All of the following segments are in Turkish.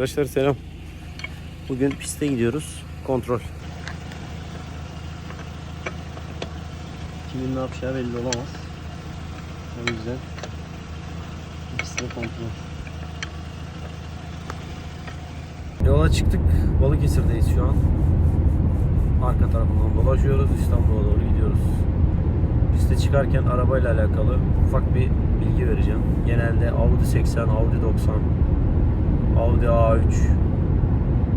Arkadaşlar selam. Bugün piste gidiyoruz. Kontrol. Kimin ne yapacağı belli olamaz. O yüzden piste kontrol. Yola çıktık. Balıkesir'deyiz şu an. Arka tarafından dolaşıyoruz. İstanbul'a doğru gidiyoruz. Piste çıkarken arabayla alakalı ufak bir bilgi vereceğim. Genelde Audi 80, Audi 90, Audi A3,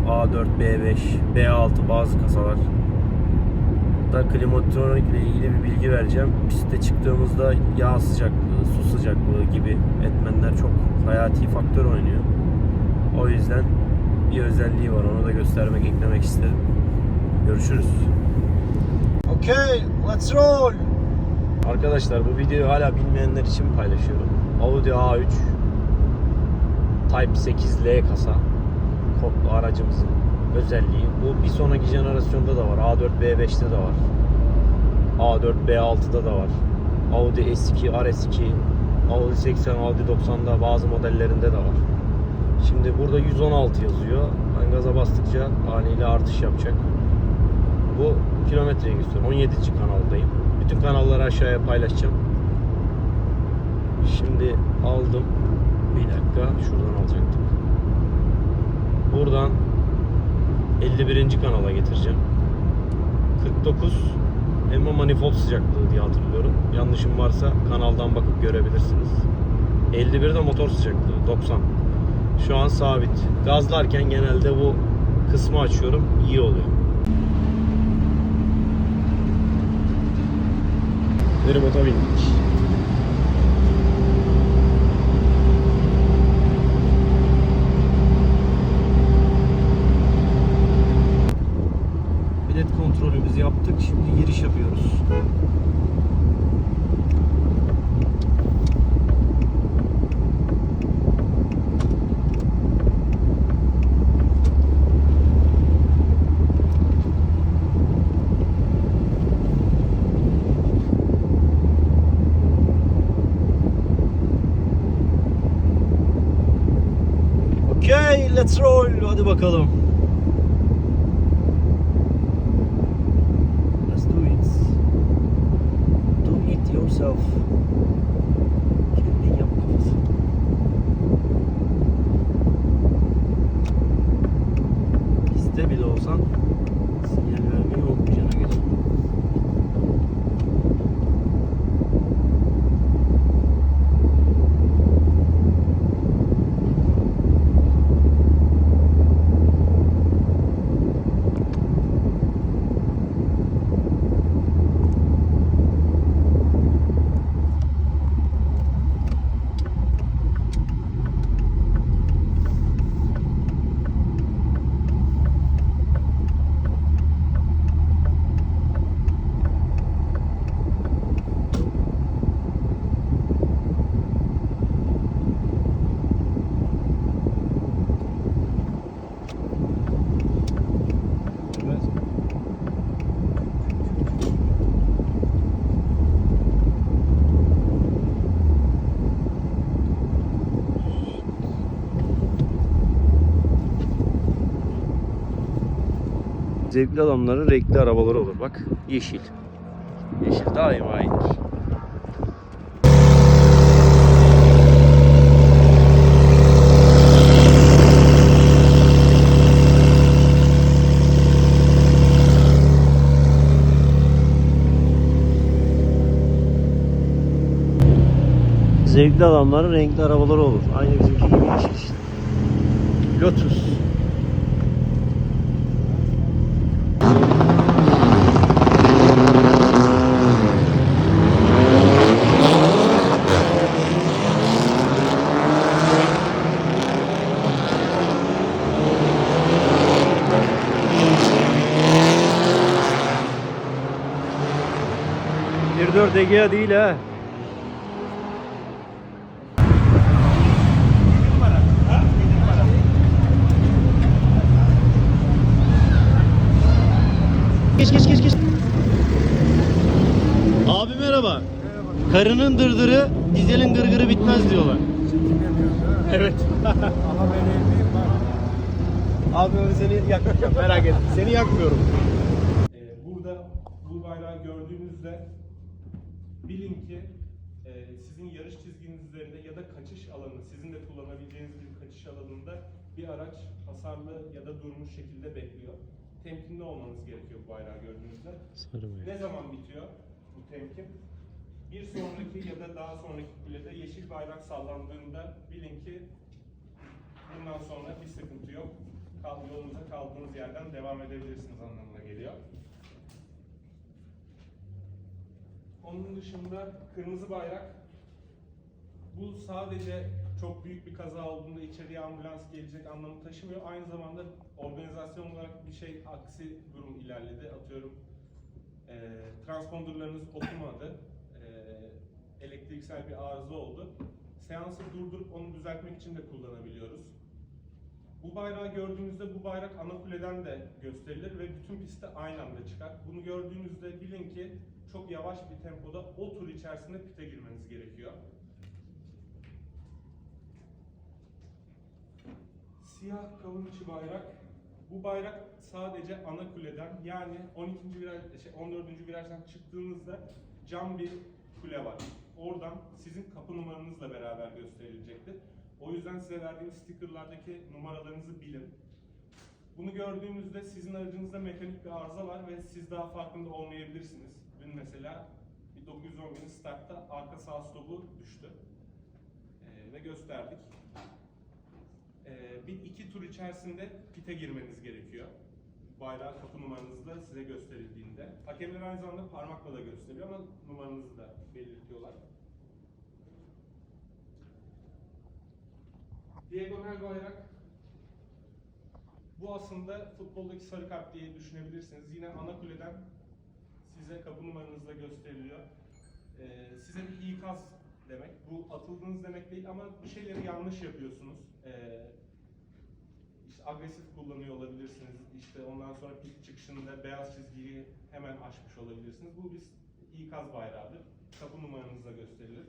A4, B5, B6 bazı kasalar. Da klimatronik ile ilgili bir bilgi vereceğim. Piste çıktığımızda yağ sıcaklığı, su sıcaklığı gibi etmenler çok hayati faktör oynuyor. O yüzden bir özelliği var. Onu da göstermek, eklemek isterim. Görüşürüz. Okay, let's roll. Arkadaşlar bu videoyu hala bilmeyenler için paylaşıyorum. Audi A3 Type 8L kasa kodlu aracımızın özelliği. Bu bir sonraki jenerasyonda da var. A4 B5'te de var. A4 B6'da da var. Audi S2, RS2, Audi 80, Audi 90'da bazı modellerinde de var. Şimdi burada 116 yazıyor. Ben gaza bastıkça haliyle artış yapacak. Bu kilometreyi gösteriyor. 17. kanaldayım. Bütün kanalları aşağıya paylaşacağım. Şimdi aldım. Bir dakika şuradan alacaktım. Buradan 51. kanala getireceğim. 49 Emma manifold sıcaklığı diye hatırlıyorum. Yanlışım varsa kanaldan bakıp görebilirsiniz. 51 de motor sıcaklığı 90. Şu an sabit. Gazlarken genelde bu kısmı açıyorum. iyi oluyor. Feribota bindik. Zevkli adamların renkli arabaları olur. Bak yeşil. Yeşil daima iyidir. Zevkli adamların renkli arabaları olur. Aynı bizimki gibi yeşil işte. Lotus. Egea değil ha. Geç geç geç geç. Abi merhaba. Karının dırdırı, dizelin gırgırı bitmez diyorlar. Evet. Ama ben evliyim. Abi seni yakmayacağım merak etme. Seni yakmıyorum. Ee, burada bu bayrağı gördüğünüzde bilin ki e, sizin yarış çizginiz üzerinde ya da kaçış alanı, sizin de kullanabileceğiniz bir kaçış alanında bir araç hasarlı ya da durmuş şekilde bekliyor. Temkinli olmanız gerekiyor bu bayrağı gördüğünüzde. Ne zaman bitiyor bu temkin? Bir sonraki ya da daha sonraki kulede yeşil bayrak sallandığında bilin ki bundan sonra bir sıkıntı yok. Kal, yolunuza kaldığınız yerden devam edebilirsiniz anlamına geliyor. Onun dışında kırmızı bayrak bu sadece çok büyük bir kaza olduğunda içeriye ambulans gelecek anlamı taşımıyor. Aynı zamanda organizasyon olarak bir şey aksi durum ilerledi. Atıyorum e, transponderlarınız okumadı. E, elektriksel bir arıza oldu. Seansı durdurup onu düzeltmek için de kullanabiliyoruz. Bu bayrağı gördüğünüzde bu bayrak ana kuleden de gösterilir ve bütün pistte aynı anda çıkar. Bunu gördüğünüzde bilin ki çok yavaş bir tempoda o tur içerisinde pite girmeniz gerekiyor. Siyah kavun içi bayrak. Bu bayrak sadece ana kuleden yani 12. viraj, şey, 14. virajdan çıktığınızda cam bir kule var. Oradan sizin kapı numaranızla beraber gösterilecektir. O yüzden size verdiğim stickerlardaki numaralarınızı bilin. Bunu gördüğünüzde sizin aracınızda mekanik bir arıza var ve siz daha farkında olmayabilirsiniz. Dün mesela bir 910 bin startta arka sağ stopu düştü. Ee, ve gösterdik. Ee, bir iki tur içerisinde pite girmeniz gerekiyor. Bayrağı kapı numaranızda size gösterildiğinde. Hakemler aynı zamanda parmakla da gösteriyor ama numaranızı da belirtiyorlar. Diagonal bayrak bu aslında futboldaki sarı kart diye düşünebilirsiniz. Yine ana kuleden size kapı numaranızla gösteriliyor. Ee, size bir ikaz demek. Bu atıldığınız demek değil ama bir şeyleri yanlış yapıyorsunuz. Ee, işte agresif kullanıyor olabilirsiniz. İşte ondan sonra pit çıkışında beyaz çizgiyi hemen aşmış olabilirsiniz. Bu bir ikaz bayrağıdır. Kapı numaranızla gösterilir.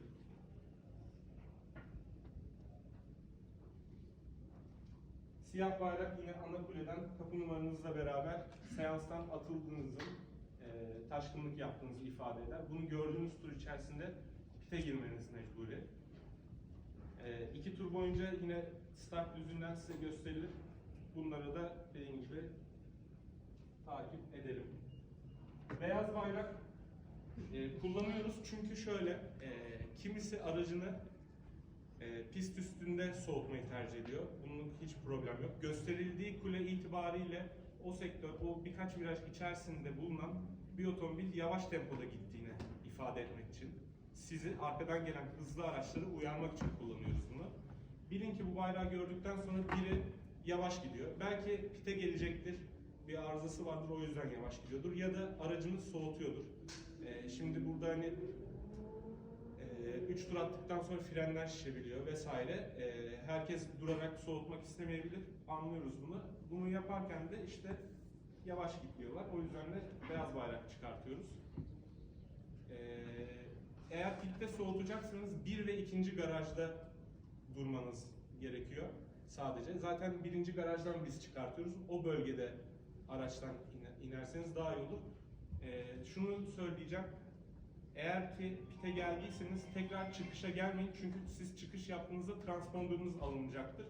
Siyah bayrak yine ana kuleden kapı numaranızla beraber seanstan atıldığınızı, e, taşkınlık yaptığınızı ifade eder. Bunu gördüğünüz tur içerisinde pite girmeniz mecburi. E, iki tur boyunca yine start düzünden size gösterilir. Bunları da dediğim gibi takip edelim. Beyaz bayrak e, kullanıyoruz çünkü şöyle, e, kimisi aracını e, pist üstünde soğutmayı tercih ediyor. Bunun hiç problem yok. Gösterildiği kule itibariyle o sektör, o birkaç viraj içerisinde bulunan bir otomobil yavaş tempoda gittiğini ifade etmek için. Sizi arkadan gelen hızlı araçları uyarmak için kullanıyoruz bunu. Bilin ki bu bayrağı gördükten sonra biri yavaş gidiyor. Belki pite gelecektir. Bir arızası vardır o yüzden yavaş gidiyordur. Ya da aracını soğutuyordur. E, şimdi burada hani 3 tur attıktan sonra frenler şişebiliyor vesaire. Ee, herkes durarak soğutmak istemeyebilir. Anlıyoruz bunu. Bunu yaparken de işte yavaş gidiyorlar. O yüzden de beyaz bayrak çıkartıyoruz. Ee, eğer pitte soğutacaksanız bir ve ikinci garajda durmanız gerekiyor sadece. Zaten birinci garajdan biz çıkartıyoruz. O bölgede araçtan iner- inerseniz daha iyi olur. Ee, şunu söyleyeceğim. Eğer ki pite geldiyseniz tekrar çıkışa gelmeyin çünkü siz çıkış yaptığınızda transponderınız alınacaktır.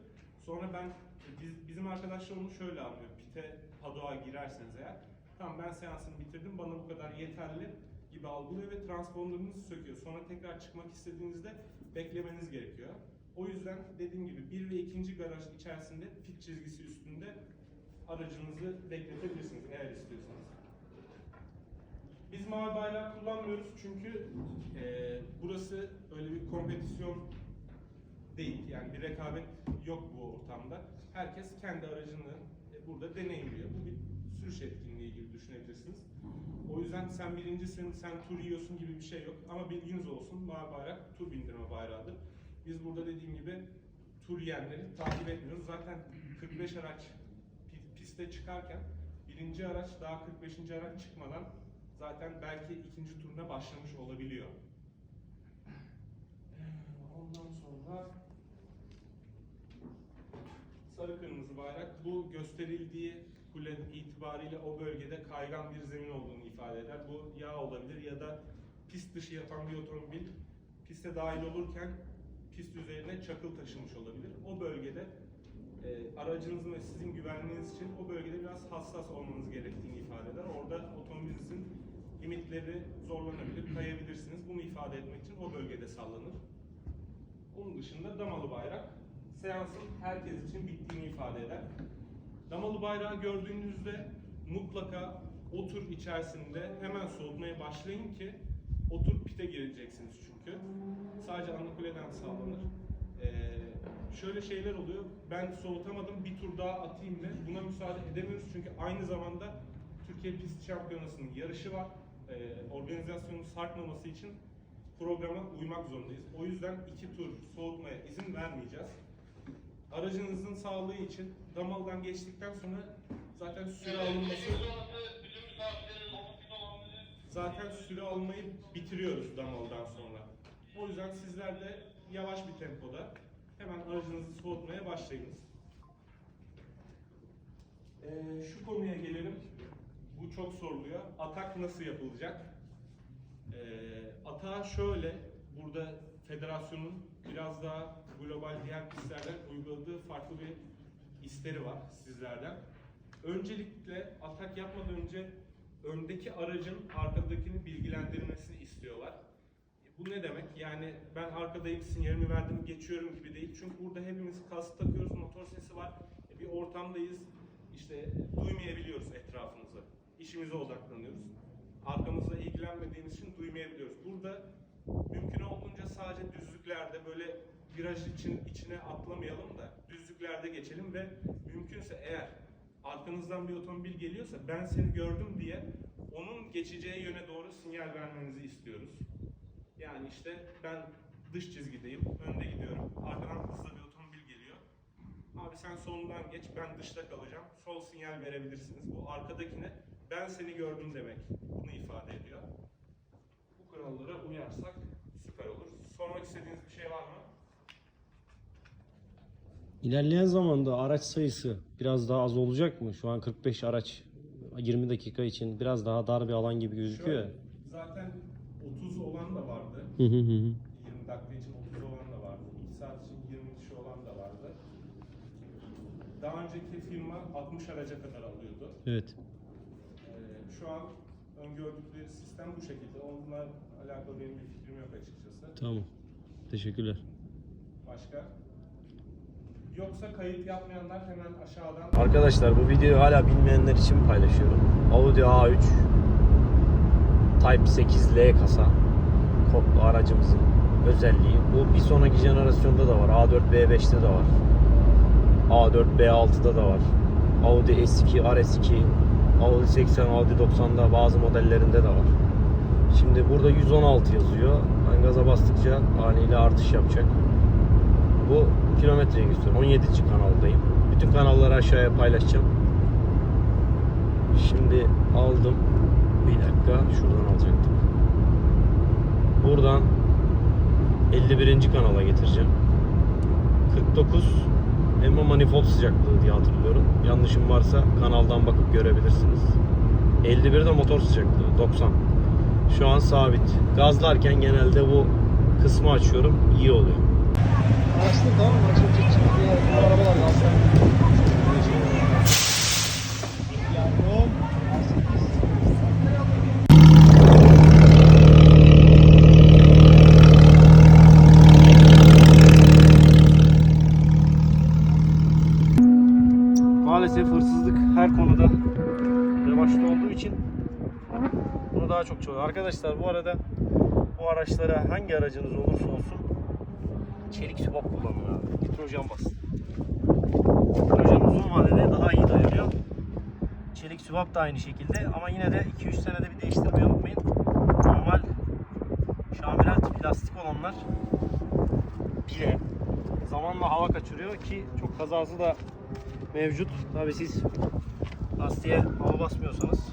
Sonra ben biz, bizim arkadaşlar onu şöyle anlıyor. Pite padoğa girerseniz eğer tamam ben seansımı bitirdim bana bu kadar yeterli gibi algılıyor ve transponderınızı söküyor. Sonra tekrar çıkmak istediğinizde beklemeniz gerekiyor. O yüzden dediğim gibi bir ve ikinci garaj içerisinde pit çizgisi üstünde aracınızı bekletebilirsiniz eğer istiyorsanız. Biz mavi bayrak kullanmıyoruz çünkü e, burası öyle bir kompetisyon değil. Yani bir rekabet yok bu ortamda. Herkes kendi aracını e, burada deneyimliyor. Bu bir sürüş etkinliği gibi düşünebilirsiniz. O yüzden sen birincisin, sen tur yiyorsun gibi bir şey yok. Ama bilginiz olsun mavi bayrak tur bindirme bayrağıdır. Biz burada dediğim gibi tur yiyenleri takip etmiyoruz. Zaten 45 araç pi- piste çıkarken birinci araç daha 45. araç çıkmadan zaten belki ikinci turuna başlamış olabiliyor. Ondan sonra Sarı kırmızı bayrak bu gösterildiği kule itibariyle o bölgede kaygan bir zemin olduğunu ifade eder. Bu yağ olabilir ya da pist dışı yatan bir otomobil piste dahil olurken pist üzerine çakıl taşımış olabilir. O bölgede e, aracınızın ve sizin güvenliğiniz için o bölgede biraz hassas olmanız gerektiğini ifade eder. Orada otomobilinizin limitleri zorlanabilir, kayabilirsiniz. Bunu ifade etmek için o bölgede sallanır. Onun dışında damalı bayrak seansın herkes için bittiğini ifade eder. Damalı bayrağı gördüğünüzde mutlaka o tur içerisinde hemen soğutmaya başlayın ki o tur pite gireceksiniz çünkü. Sadece ana kuleden sağlanır. Ee, şöyle şeyler oluyor. Ben soğutamadım bir tur daha atayım mı? Buna müsaade edemiyoruz çünkü aynı zamanda Türkiye Pist Şampiyonası'nın yarışı var. Ee, organizasyonun sarkmaması için programa uymak zorundayız. O yüzden iki tur soğutmaya izin vermeyeceğiz. Aracınızın sağlığı için damaldan geçtikten sonra zaten süre alınması zaten süre almayı bitiriyoruz damaldan sonra. O yüzden sizler de yavaş bir tempoda hemen aracınızı soğutmaya başlayınız. Ee, şu konuya gelelim. Bu çok soruluyor. Atak nasıl yapılacak? Ee, atağa şöyle, burada federasyonun biraz daha global diğer pistlerden uyguladığı farklı bir isteri var sizlerden. Öncelikle atak yapmadan önce öndeki aracın arkadakini bilgilendirmesini istiyorlar. Bu ne demek? Yani ben arkadayım, sinyalimi verdim, geçiyorum gibi değil. Çünkü burada hepimiz kask takıyoruz, motor sesi var. E, Bir ortamdayız, işte duymayabiliyoruz etrafımızı. İşimize odaklanıyoruz. Arkamızda ilgilenmediğimiz için duymayabiliyoruz. Burada mümkün olduğunca sadece düzlüklerde böyle viraj için içine atlamayalım da düzlüklerde geçelim ve mümkünse eğer arkanızdan bir otomobil geliyorsa ben seni gördüm diye onun geçeceği yöne doğru sinyal vermenizi istiyoruz. Yani işte ben dış çizgideyim, önde gidiyorum. Arkadan hızlı bir otomobil geliyor. Abi sen solundan geç, ben dışta kalacağım. Sol sinyal verebilirsiniz. Bu arkadakine ben seni gördüm demek. Bunu ifade ediyor. Kurallara uyarsak süper olur. Sormak istediğiniz bir şey var mı? İlerleyen zamanda araç sayısı biraz daha az olacak mı? Şu an 45 araç 20 dakika için biraz daha dar bir alan gibi gözüküyor. Şöyle, zaten 30 olan da vardı. Hı hı hı. 20 dakika için 30 olan da vardı. 2 saat için 20 kişi olan da vardı. Daha önceki firma 60 araca kadar alıyordu. Evet. Ee, şu an öngördükleri sistem bu şekilde. Onunla alakalı benim bir fikrim yok açıkçası. Tamam. Teşekkürler. Başka? Yoksa kayıt yapmayanlar hemen aşağıdan Arkadaşlar bu videoyu hala bilmeyenler için paylaşıyorum. Audi A3 Type 8L kasa kodlu aracımızın özelliği. Bu bir sonraki jenerasyonda da var. A4 B5'te de var. A4 B6'da da var. Audi S2, RS2, Audi 80, Audi 90'da bazı modellerinde de var. Şimdi burada 116 yazıyor. Ben gaza bastıkça haliyle artış yapacak. Bu kilometreyi gösteriyor. 17. kanaldayım. Bütün kanalları aşağıya paylaşacağım. Şimdi aldım. Bir dakika şuradan alacaktım. Buradan 51. kanala getireceğim. 49 Emma manifold sıcaklığı diye hatırlıyorum. Yanlışım varsa kanaldan bakıp görebilirsiniz. 51 de motor sıcaklığı 90. Şu an sabit. Gazlarken genelde bu kısmı açıyorum. iyi oluyor. Açtın tamam mı? Açılacak şimdi. Bu arabalar gazdan. Yavrum. Maalesef hırsızlık her konuda revaçta olduğu için bunu daha çok çoğalıyor. Arkadaşlar bu arada bu araçlara hangi aracınız olursa olsun çelik sübap kullanın abi. Nitrojen bas. Nitrojen uzun vadede daha iyi dayanıyor. Çelik sübap da aynı şekilde ama yine de 2-3 senede bir değiştirmeyi unutmayın. Normal şamiral tip plastik olanlar bile zamanla hava kaçırıyor ki çok kazası da mevcut. Tabi siz lastiğe hava basmıyorsanız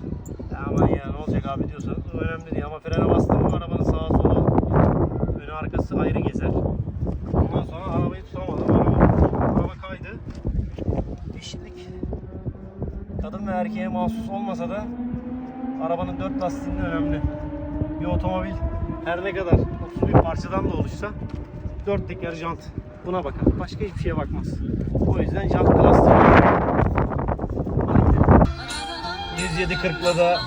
"Ya aman ya ne olacak abi diyorsanız önemli değil ama frene bastım mı arabanın sağa sola önü arkası ayrı gezer. Ondan sonra arabayı tutamadım. Araba, araba kaydı. eşitlik kadın ve erkeğe mahsus olmasa da arabanın dört lastiğinin önemli. Bir otomobil her ne kadar 30 bin parçadan da oluşsa dört teker jant buna bakar. Başka hiçbir şeye bakmaz. O yüzden jant lastiği. Hadi gidelim. 107 40'la da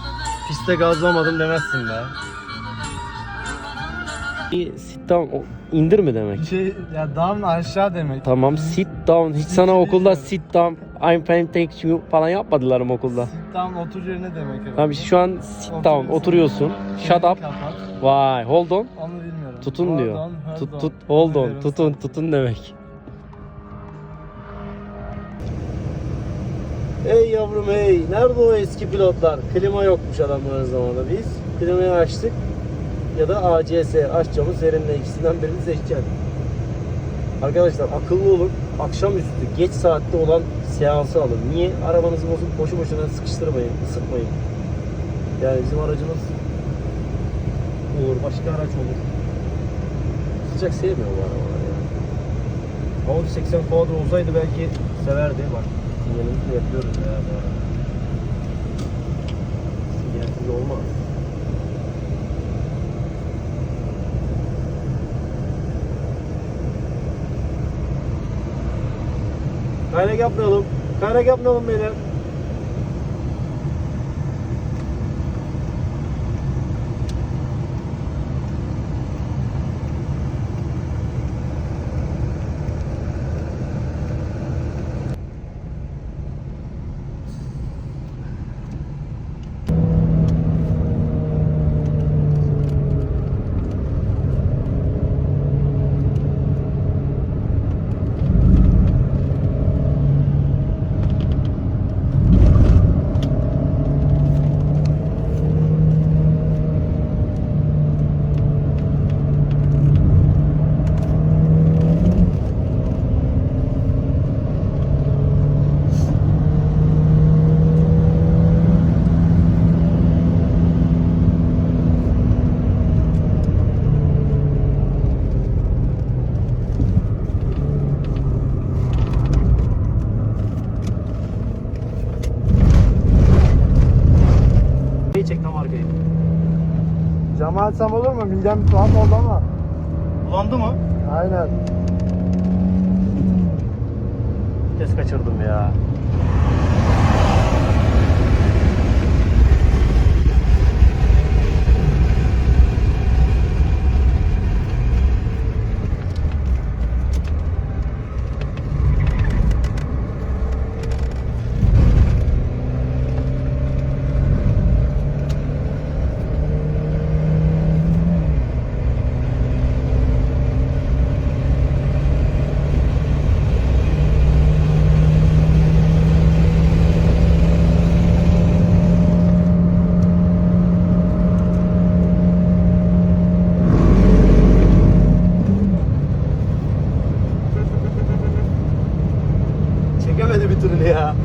piste gazlamadım demezsin be. Sit down o- indir mi demek? Şey ya down aşağı demek. Tamam sit down. Hiç sana okulda sit down, I'm fine thank you falan yapmadılar mı okulda? Sit down otur yerine demek herhalde. Tamam şu an sit down oturuyorsun. Shut up. Kapat. Vay hold on. Onu bilmiyorum. Tutun Hold diyor. on, hold Tut on. tut hold on. Tutun tutun demek. Hey yavrum hey. Nerede o eski pilotlar? Klima yokmuş adamların zamanında. Biz klimayı açtık. Ya da ACS aç camı serinle ikisinden birini seçeceksin. Arkadaşlar akıllı olun. Akşamüstü geç saatte olan seansı alın. Niye? Arabanızı bozup boşu boşuna sıkıştırmayın, ısıtmayın. Yani bizim aracımız olur, başka araç olur. Sıcak sevmiyor bu arabalar ya. Audi 80 Quattro olsaydı belki severdi. Bak sinyalimizi de yapıyoruz ya bu arada. Sinyalsiz olmaz. Kaynak yapmayalım. Kaynak yapmayalım beyler. Camı açsam olur mu? Midem tuhaf oldu ama. Bulandı mı? Aynen. Kes kaçırdım ya. Çekemedi bir türlü ya.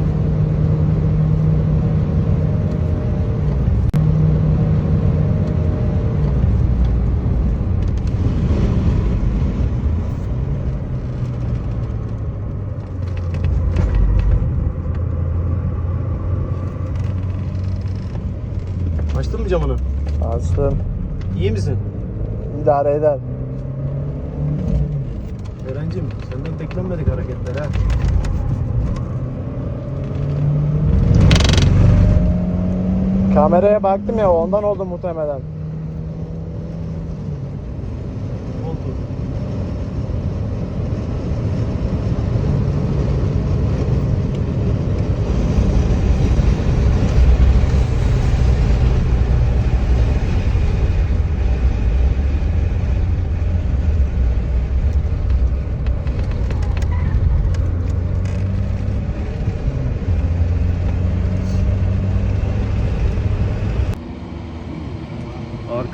Açtın mı camını? Açtım. İyi misin? İdare eder. Eren'cim senden beklenmedik hareketler ha. Kameraya baktım ya ondan oldu muhtemelen. Oldu.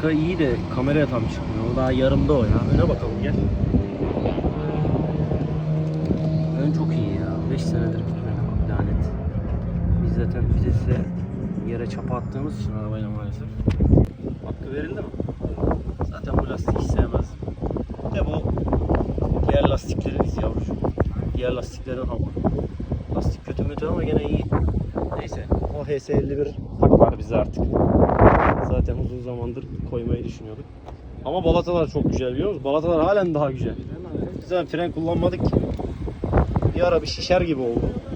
Arka iyi de kameraya tam çıkmıyor. O daha yarımda o ya. Öne bakalım gel. Ön çok iyi ya. 5 senedir gitmiyor. Lanet. Biz zaten vitese yere çapa attığımız için arabayla maalesef. Hakkı verildi mi? Zaten bu lastiği hiç sevmez. Ne bu? Diğer lastikleriniz yavrucuğum. Diğer lastiklerin hamuru. Lastik kötü kötü mütü ama gene iyi. Neyse o HS51 hak var bize artık. Zaten uzun zamandır koymayı düşünüyorduk. Ama balatalar çok güzel biliyor musun? Balatalar halen daha güzel. Zaten fren kullanmadık ki. Bir ara bir şişer gibi oldu.